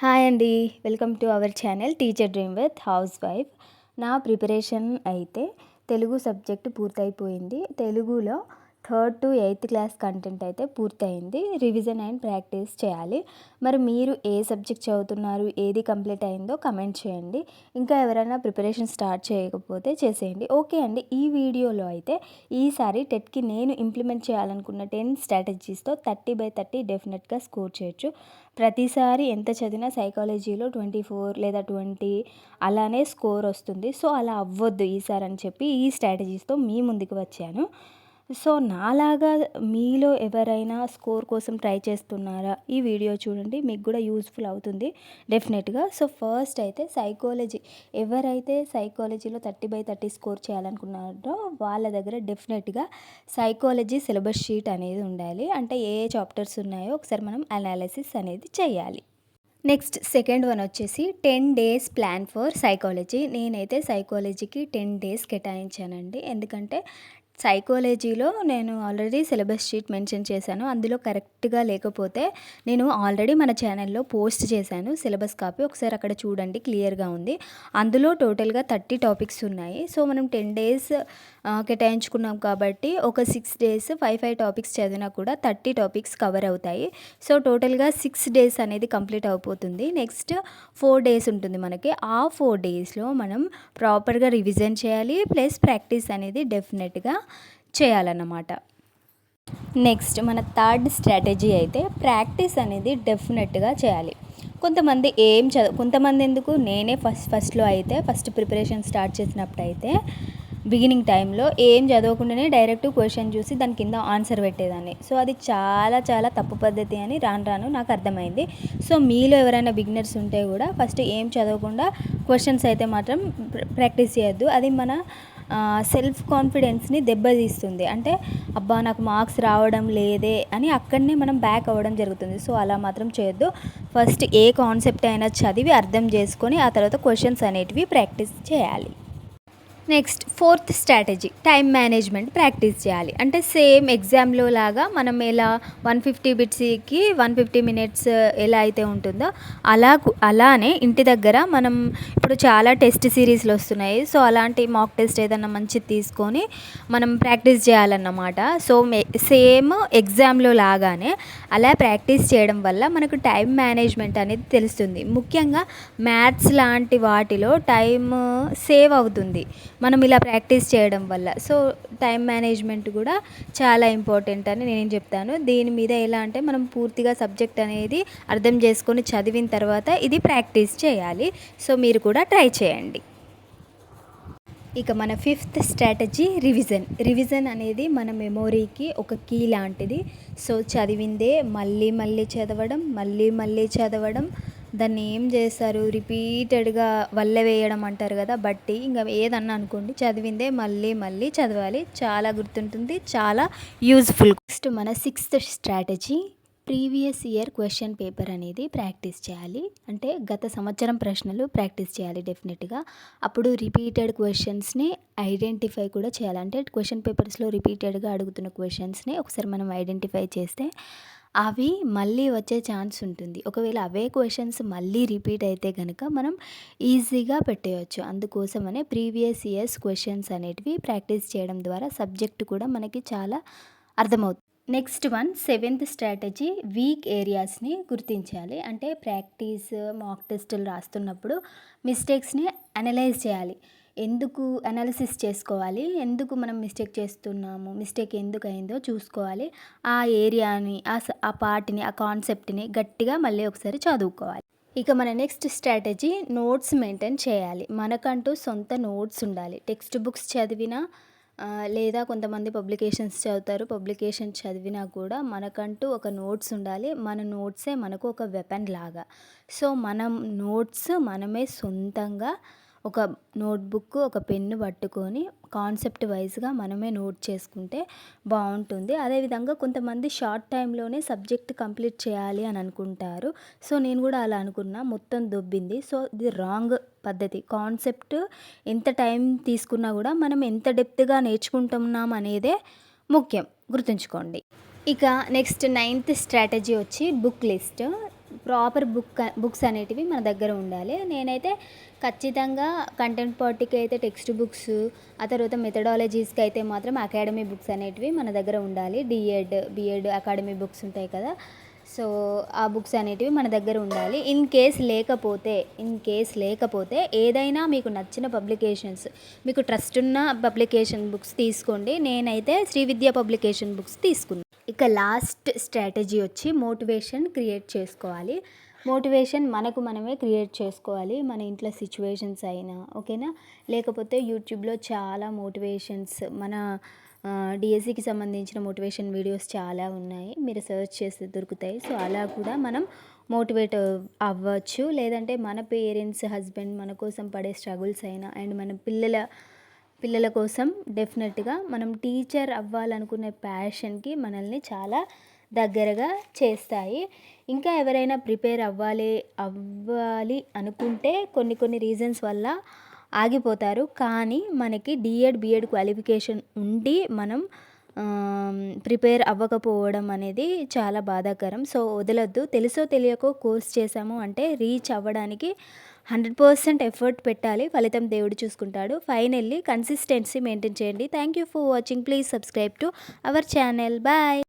Hi అండి. Welcome to our channel teacher dream with house wife నా preparation అయితే Telugu subject పూర్తయిపోయింది. తెలుగులో third to eighth class content అయితే పూర్తయింది. రివిజన్ అండ్ ప్రాక్టీస్ చేయాలి. మరి మీరు ఏ సబ్జెక్ట్ చదువుతున్నారు ఏది కంప్లీట్ అయిందో కమెంట్ చేయండి. ఇంకా ఎవరైనా ప్రిపరేషన్ స్టార్ట్ చేయకపోతే చేసేయండి. ఓకే అండి ఈ వీడియోలో అయితే ఈసారి టెట్కి నేను ఇంప్లిమెంట్ చేయాలనుకున్న టెన్ స్ట్రాటజీస్తో థర్టీ బై థర్టీ డెఫినెట్గా స్కోర్ చేయొచ్చు. ప్రతిసారి ఎంత చదివినా సైకాలజీలో ట్వంటీ ఫోర్ లేదా ట్వంటీ అలానే స్కోర్ వస్తుంది. సో అలా అవ్వద్దు ఈసారి అని చెప్పి ఈ స్ట్రాటజీస్తో మీ ముందుకు వచ్చాను. సో నాలాగా మీలో ఎవరైనా స్కోర్ కోసం ట్రై చేస్తున్నారా ఈ వీడియో చూడండి మీకు కూడా యూస్ఫుల్ అవుతుంది డెఫినెట్గా. సో ఫస్ట్ అయితే సైకాలజీ. ఎవరైతే సైకాలజీలో థర్టీ బై థర్టీ స్కోర్ చేయాలనుకున్నారో వాళ్ళ దగ్గర డెఫినెట్గా సైకాలజీ సిలబస్ షీట్ అనేది ఉండాలి. అంటే ఏ చాప్టర్స్ ఉన్నాయో ఒకసారి మనం అనాలిసిస్ అనేది చేయాలి. నెక్స్ట్ సెకండ్ వన్ వచ్చేసి ten days plan for psychology. నేనైతే సైకాలజీకి టెన్ డేస్ కేటాయించానండి. ఎందుకంటే సైకాలజీలో నేను ఆల్రెడీ సిలబస్ షీట్ మెన్షన్ చేశాను. అందులో కరెక్ట్గా లేకపోతే నేను ఆల్రెడీ మన ఛానల్లో పోస్ట్ చేశాను సిలబస్ కాపీ ఒకసారి అక్కడ చూడండి క్లియర్గా ఉంది. అందులో టోటల్గా థర్టీ టాపిక్స్ ఉన్నాయి. సో మనం టెన్ డేస్ కేటాయించుకున్నాం కాబట్టి ఒక six days five five topics చదివినా కూడా థర్టీ టాపిక్స్ కవర్ అవుతాయి. సో టోటల్గా సిక్స్ డేస్ అనేది కంప్లీట్ అయిపోతుంది. నెక్స్ట్ ఫోర్ డేస్ ఉంటుంది మనకి. ఆ ఫోర్ డేస్లో మనం ప్రాపర్గా రివిజన్ చేయాలి. ప్లస్ ప్రాక్టీస్ అనేది డెఫినెట్గా చేయాలన్నమాట. నెక్స్ట్ మన థర్డ్ స్ట్రాటజీ అయితే ప్రాక్టీస్ అనేది డెఫినెట్గా చేయాలి. కొంతమంది ఏం చదువు కొంతమంది ఎందుకు నేనే ఫస్ట్ ఫస్ట్లో అయితే ఫస్ట్ ప్రిపరేషన్ స్టార్ట్ చేసినప్పుడు అయితే బిగినింగ్ టైంలో ఏం చదవకుండానే డైరెక్ట్ క్వశ్చన్ చూసి దాని కింద ఆన్సర్ పెట్టేదాన్ని. సో అది చాలా చాలా తప్పు పద్ధతి అని రాను రాను నాకు అర్థమైంది. సో మీలో ఎవరైనా బిగినర్స్ ఉంటే కూడా ఫస్ట్ ఏం చదవకుండా క్వశ్చన్స్ అయితే మాత్రం ప్రాక్టీస్ చేయొద్దు. అది మన సెల్ఫ్ కాన్ఫిడెన్స్ని దెబ్బతీస్తుంది. అంటే అబ్బా నాకు మార్క్స్ రావడం లేదే అని అక్కడనే మనం బ్యాక్ అవ్వడం జరుగుతుంది. సో అలా మాత్రం చేయొద్దు. ఫస్ట్ ఏ కాన్సెప్ట్ అయినా చదివి అర్థం చేసుకొని ఆ తర్వాత క్వశ్చన్స్ అనేటివి ప్రాక్టీస్ చేయాలి. Next fourth strategy time management practice చేయాలి. అంటే సేమ్ ఎగ్జామ్లో లాగా మనం ఎలా వన్ ఫిఫ్టీ బిట్స్కి వన్ ఫిఫ్టీ మినిట్స్ ఎలా అయితే ఉంటుందో అలా అలానే ఇంటి దగ్గర మనం ఇప్పుడు చాలా టెస్ట్ సిరీస్లు వస్తున్నాయి. సో అలాంటి మాక్ టెస్ట్ ఏదన్నా మంచిది తీసుకొని మనం ప్రాక్టీస్ చేయాలన్నమాట. సో సేమ్ ఎగ్జామ్లో లాగానే అలా ప్రాక్టీస్ చేయడం వల్ల మనకు టైం మేనేజ్మెంట్ అనేది తెలుస్తుంది. ముఖ్యంగా మ్యాథ్స్ లాంటి వాటిలో టైం సేవ్ అవుతుంది. మనం ఇలా ప్రాక్టీస్ చేయడం వల్ల. సో టైం మేనేజ్మెంట్ కూడా చాలా ఇంపార్టెంట్ అని నేను చెప్తాను. దీని మీద ఎలా అంటే మనం పూర్తిగా సబ్జెక్ట్ అనేది అర్థం చేసుకొని చదివిన తర్వాత ఇది ప్రాక్టీస్ చేయాలి. సో మీరు కూడా ట్రై చేయండి. ఇక మన ఫిఫ్త్ స్ట్రాటజీ రివిజన్. రివిజన్ అనేది మన మెమొరీకి ఒక కీ లాంటిది. సో చదివిందే మళ్ళీ మళ్ళీ చదవడం మళ్ళీ మళ్ళీ చదవడం దాన్ని ఏం చేస్తారు రిపీటెడ్గా వల్ల వేయడం అంటారు కదా బట్టి. ఇంకా ఏదన్నా అనుకోండి చదివిందే మళ్ళీ మళ్ళీ చదవాలి. చాలా గుర్తుంటుంది చాలా యూజ్ఫుల్. నెక్స్ట్ మన sixth strategy previous year question paper అనేది ప్రాక్టీస్ చేయాలి. అంటే గత సంవత్సరం ప్రశ్నలు ప్రాక్టీస్ చేయాలి డెఫినెట్గా. అప్పుడు రిపీటెడ్ క్వశ్చన్స్ని ఐడెంటిఫై కూడా చేయాలి. అంటే క్వశ్చన్ పేపర్స్లో రిపీటెడ్గా అడుగుతున్న క్వశ్చన్స్ని ఒకసారి మనం ఐడెంటిఫై చేస్తే అవి మళ్ళీ వచ్చే ఛాన్స్ ఉంటుంది. ఒకవేళ అవే క్వశ్చన్స్ మళ్ళీ రిపీట్ అయితే కనుక మనం ఈజీగా పెట్టేయచ్చు. అందుకోసమనే ప్రీవియస్ ఇయర్స్ క్వశ్చన్స్ అనేటివి ప్రాక్టీస్ చేయడం ద్వారా సబ్జెక్ట్ కూడా మనకి చాలా అర్థమవుతుంది. Next one seventh strategy week ఏరియాస్ని గుర్తించాలి. అంటే ప్రాక్టీస్ మాక్ టెస్టులు రాస్తున్నప్పుడు మిస్టేక్స్ని అనలైజ్ చేయాలి. ఎందుకు అనాలిసిస్ చేసుకోవాలి? ఎందుకు మనం మిస్టేక్ చేస్తున్నాము? మిస్టేక్ ఎందుకు అయిందో చూసుకోవాలి. ఆ ఏరియాని ఆ ఆ పార్ట్ని ఆ కాన్సెప్ట్ని గట్టిగా మళ్ళీ ఒకసారి చదువుకోవాలి. ఇక మన నెక్స్ట్ స్ట్రాటజీ నోట్స్ మెయింటైన్ చేయాలి. మనకంటూ సొంత నోట్స్ ఉండాలి. టెక్స్ట్ బుక్స్ చదివినా లేదా కొంతమంది పబ్లికేషన్స్ చదువుతారు. పబ్లికేషన్ చదివినా కూడా మనకంటూ ఒక నోట్స్ ఉండాలి. మన నోట్సే మనకు ఒక వెపన్ లాగా. సో మనం నోట్స్ మనమే సొంతంగా ఒక నోట్బుక్ ఒక పెన్ను పట్టుకొని కాన్సెప్ట్ వైజ్గా మనమే నోట్ చేసుకుంటే బాగుంటుంది అదేవిధంగా కొంతమంది షార్ట్ టైంలోనే సబ్జెక్ట్ కంప్లీట్ చేయాలి అని అనుకుంటారు. సో నేను కూడా అలా అనుకున్నా. మొత్తం దొబ్బింది. సో ఇది రాంగ్ పద్ధతి. కాన్సెప్ట్ ఎంత టైం తీసుకున్నా కూడా మనం ఎంత డెప్త్గా నేర్చుకుంటున్నాం అనేదే ముఖ్యం. గుర్తుంచుకోండి. ఇక నెక్స్ట్ నైన్త్ స్ట్రాటజీ వచ్చి book list. Proper book books అనేటివి మన దగ్గర ఉండాలి. నేనైతే ఖచ్చితంగా కంటెంట్ పార్టీకి అయితే టెక్స్ట్ బుక్స్ ఆ తర్వాత మెథడాలజీస్కి అయితే మాత్రం అకాడమీ బుక్స్ అనేటివి మన దగ్గర ఉండాలి. డిఎడ్ బిఎడ్ అకాడమీ బుక్స్ ఉంటాయి కదా. సో ఆ బుక్స్ అనేటివి మన దగ్గర ఉండాలి. ఇన్ కేస్ లేకపోతే ఇన్ కేస్ లేకపోతే ఏదైనా మీకు నచ్చిన పబ్లికేషన్స్ మీకు ట్రస్ట్ ఉన్న పబ్లికేషన్ బుక్స్ తీసుకోండి. నేనైతే శ్రీ విద్యా పబ్లికేషన్ బుక్స్ తీసుకున్నాను ఇక లాస్ట్ స్ట్రాటజీ వచ్చి మోటివేషన్ క్రియేట్ చేసుకోవాలి. మోటివేషన్ మనకు మనమే క్రియేట్ చేసుకోవాలి. మన ఇంట్లో సిచ్యువేషన్స్ అయినా ఓకేనా లేకపోతే యూట్యూబ్లో చాలా మోటివేషన్స్ మన డిఎస్సికి సంబంధించిన మోటివేషన్ వీడియోస్ చాలా ఉన్నాయి. మీరు సెర్చ్ చేస్తే దొరుకుతాయి. సో అలా కూడా మనం మోటివేట్ అవ్వచ్చు. లేదంటే మన పేరెంట్స్ హస్బెండ్ మన కోసం పడే స్ట్రగుల్స్ అయినా అండ్ మన పిల్లల పిల్లల కోసం డెఫినెట్గా మనం టీచర్ అవ్వాలనుకునే ప్యాషన్కి మనల్ని చాలా దగ్గరగా చేస్తాయి. ఇంకా ఎవరైనా ప్రిపేర్ అవ్వాలి అవ్వాలి అనుకుంటే కొన్ని కొన్ని రీజన్స్ వల్ల ఆగిపోతారు. కానీ మనకి డిఎడ్ బిఎడ్ క్వాలిఫికేషన్ ఉండి మనం ప్రిపేర్ అవ్వకపోవడం అనేది చాలా బాధాకరం. సో వదలొద్దు. తెలుసో తెలియకో కోర్స్ చేసాము అంటే రీచ్ అవ్వడానికి హండ్రెడ్ పర్సెంట్ ఎఫర్ట్ పెట్టాలి ఫలితం దేవుడు చూసుకుంటాడు. ఫైనల్లీ కన్సిస్టెన్సీ మెయింటైన్ చేయండి. Thank you for watching please subscribe to our channel bye